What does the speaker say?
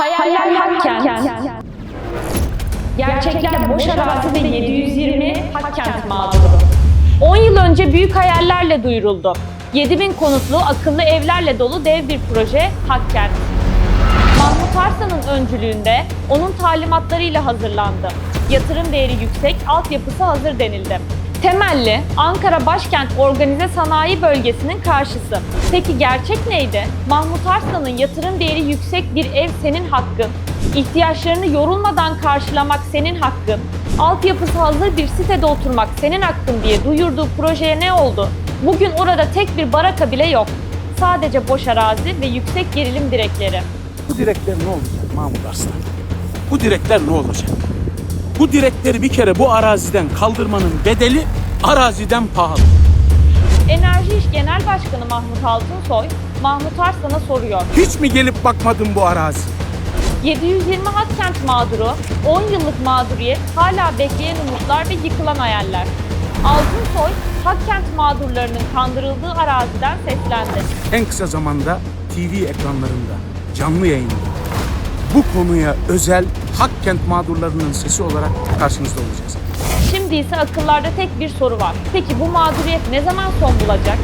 Hayaller Hakkent. Gerçekler boş arazi ve 720 Hakkent mağduru. 10 yıl önce büyük hayallerle duyuruldu. 7000 konutlu akıllı evlerle dolu dev bir proje Hakkent. Mahmut Arslan'ın öncülüğünde onun talimatlarıyla hazırlandı. Yatırım değeri yüksek, altyapısı hazır denildi. Temelli, Ankara Başkent Organize Sanayi Bölgesi'nin karşısı. Peki gerçek neydi? Mahmut Arslan'ın yatırım değeri yüksek bir ev senin hakkın. İhtiyaçlarını yorulmadan karşılamak senin hakkın. Altyapısı hazır bir sitede oturmak senin hakkın diye duyurduğu projeye ne oldu? Bugün orada tek bir baraka bile yok. Sadece boş arazi ve yüksek gerilim direkleri. Bu direkler ne olacak Mahmut Arslan? Bu direkler ne olacak? Bu direkleri bir kere bu araziden kaldırmanın bedeli araziden pahalı. Enerji İş Genel Başkanı Mahmut Altınsoy, Mahmut Arslan'a soruyor. Hiç mi gelip bakmadın bu arazi? 720 Hakkent mağduru, 10 yıllık mağduriyet, hala bekleyen umutlar ve yıkılan hayaller. Altınsoy, Hakkent mağdurlarının kandırıldığı araziden seslendi. En kısa zamanda TV ekranlarında, canlı yayında bu konuya özel Hakkent mağdurlarının sesi olarak karşınızda olacağız. Şimdi ise akıllarda tek bir soru var. Peki bu mağduriyet ne zaman son bulacak?